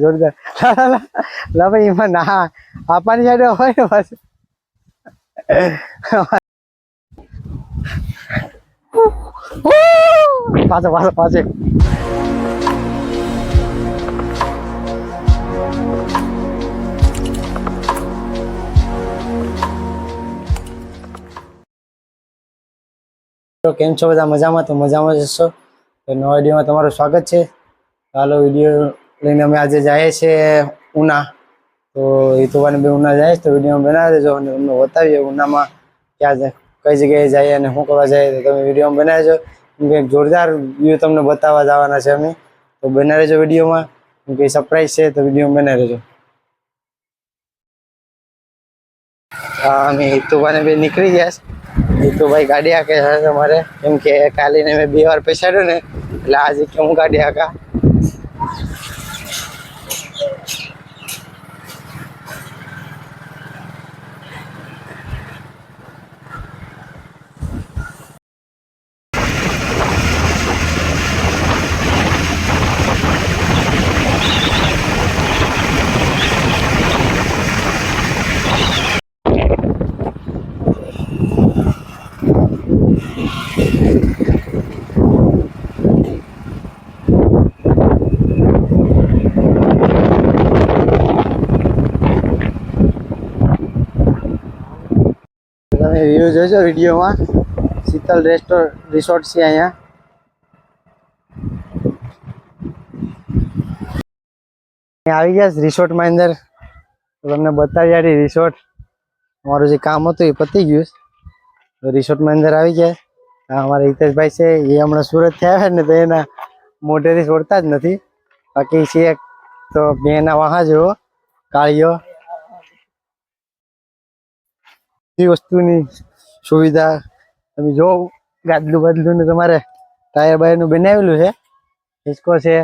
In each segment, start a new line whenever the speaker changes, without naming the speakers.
જોરદાર. લા, ભાઈ એમાં ના. આપવાની સાઈડ હોય ને પાછું. પાછો પાછો પાછો. કેમ છો બધા? મજામાં? તો મજામાં જ હશો? તો નવા વિડીયોમાં તમારું સ્વાગત છે. ચાલો વીડિયો લઈને અમે આજે જઈએ છીએ ઉના. તો હિતુભાઈને બે ઉના જાય તો વીડિયો બનાવી દેજો અને તમને બતાવીએ ઉનામાં ક્યાં કઈ જગ્યાએ જઈએ અને શું કરવા જાય, તો તમે વીડિયો બનાવી દેજો કેમ કે જોરદાર વ્યૂ તમને બતાવવા જવાના છે અમે. તો બનાવી રહેજો વિડીયોમાં. કેમ કે સરપ્રાઈઝ છે, તો વીડિયો બનાવી રહેજો હા, અમે હિતુભાઈને બે નીકળી ગયા હિતુભાઈ ગાડી આકે છે તમારે કેમ કે કાલીને મેં બે વાર પેસાડ્યો ને એટલે આજે કે હું ગાડી વ્યૂ જોજો વિડીયોમાં. શીતલ રેસ્ટોર, રિસોર્ટ છે અહીંયા. આવી ગયા રિસોર્ટમાં અંદર. તમને બતાવી આડી રિસોર્ટ. અમારું જે કામ હતું એ પતી ગયું. તો રિસોર્ટમાં અંદર આવી ગયા. અમારા હિતેશભાઈ છે, એ હમણાં સુરતથી આવ્યા ને તો એના મોઢેથી છોડતા જ નથી. બાકી છે એક તો બેના વાહા જેવો કાળીઓ વસ્તુની સુવિધા. તમે જો ગાદલું બાદલું ને તમારે ટાયર બાયરનું બનાવેલું છે. હિસકો છે.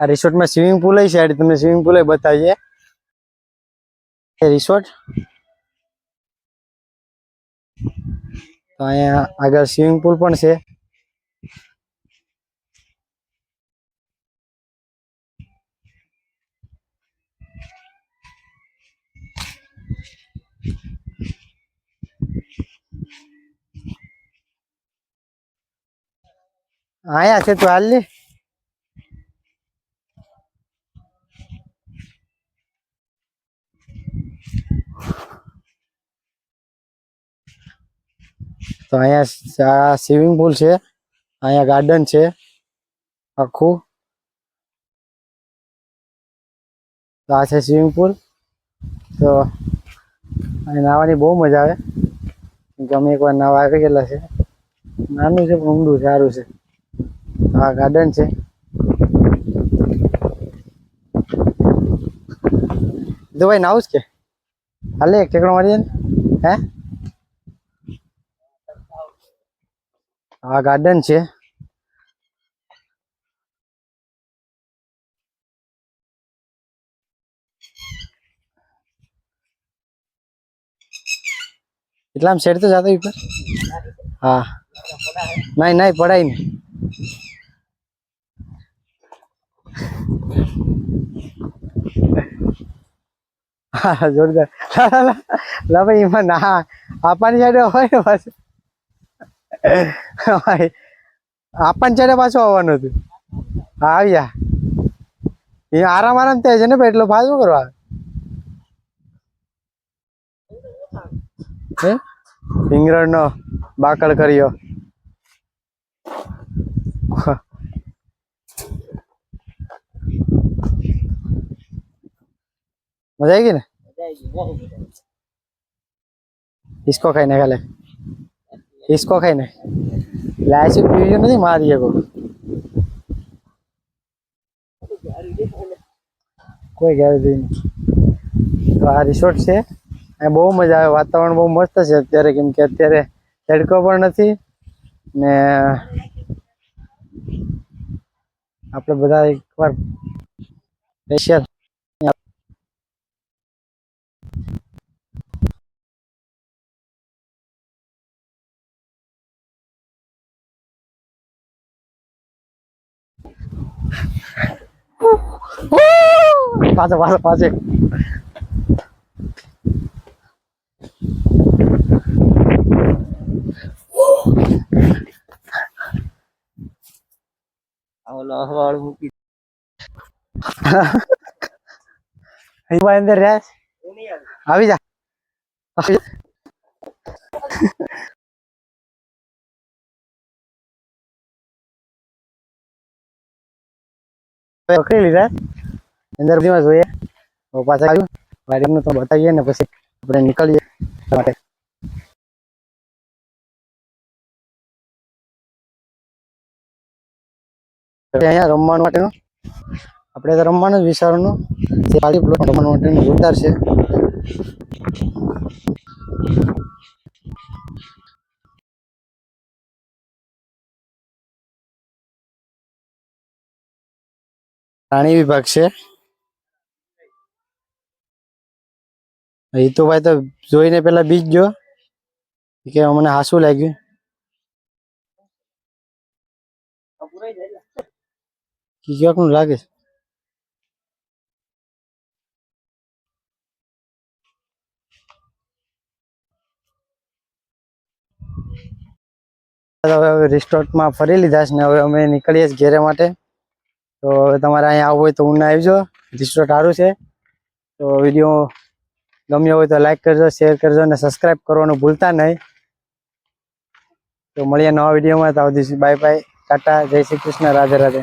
આ રિસોર્ટમાં સ્વિમિંગ પુલ છે. તમને સ્વિમિંગ પુલ બતાવીએ. રિસોર્ટ તો અહીંયા આગળ સ્વિમિંગ પુલ પણ છે. અહીંયા છે તો હાલ લે. તો અહીંયા સ્વિમિંગ પુલ છે, અહીંયા ગાર્ડન છે, આખું. તો આ છે સ્વિમિંગ પુલ તો અહીં નાહવાની બહુ મજા આવે. કે અમે એકવાર નાહવા આવી ગયેલા છે. નાનું છે ઊંડું સારું છે. આ ગાર્ડન છે. તો ભાઈ નાવું જ કે? ઠેકડો મારીએ ને હે આ ગાર્ડન છે એટલામાં શેડ તો જાતો ઉપર હા નહીં નહીં પડાય નહીં હા જોરદાર. લા, ભાઈ એમાં ના. આપવાની સાઈડ હોય ને પાછું. આપવાની આપણ પાછું આવવાનું હતું. આવ્યા. એ આરામ આરામ થાય છે ને ભાઈ એટલો ફાસ્ટ કરવા હે? ઇંગ્લેન્ડનો બાકડ કર્યો. મજા આવી ગઈ ને હિસકો ખાઈને ખાલે હિસકો ખાઈને લાયસી પીવ્યું નથી મારી શકો કોઈ ગેરંટી નહીં તો આ રિસોર્ટ છે અહીંયા બહુ મજા આવે વાતાવરણ બહુ મસ્ત છે અત્યારે કેમ કે અત્યારે તડકો પણ નથી ને આપણે બધા એકવાર સ્પેશિયલ પાછો પાછો પાછો. અહીં ભાઈ અંદર રહ્યા? આવી જા. પકડી લીધા અંદર બધીમાં જોઈએ. પાછા આવ્યું તો બતાવીએ ને પછી આપણે નીકળીએ માટે. અહીંયા રમવા માટેનું, આપણે તો રમવાનું જ વિચારવાનું. રમવાનું માટેનું જોરદાર છે. પ્રાણી વિભાગ છે. એ તો ભાઈ તો જોઈને પેલા બીજ જો. કે મને હાસું લાગ્યું. ક્યાંકનું લાગે હવે રિસોર્ટમાં ફરી લીધા છે ને હવે અમે નીકળીએ છીએ ઘેરે માટે. તો તમારે અહીંયા આવવું હોય તો ઉના આવજો. રિસોર્ટ સારું છે. તો વીડિયો ગમ્યો હોય તો લાઈક કરજો, શેર કરજો અને સબસ્ક્રાઈબ કરવાનું ભૂલતા નહીં. તો મળીએ નવા વિડીયોમાં. તો બાય બાય. ટાટા. જય શ્રી કૃષ્ણ. રાધે રાધે.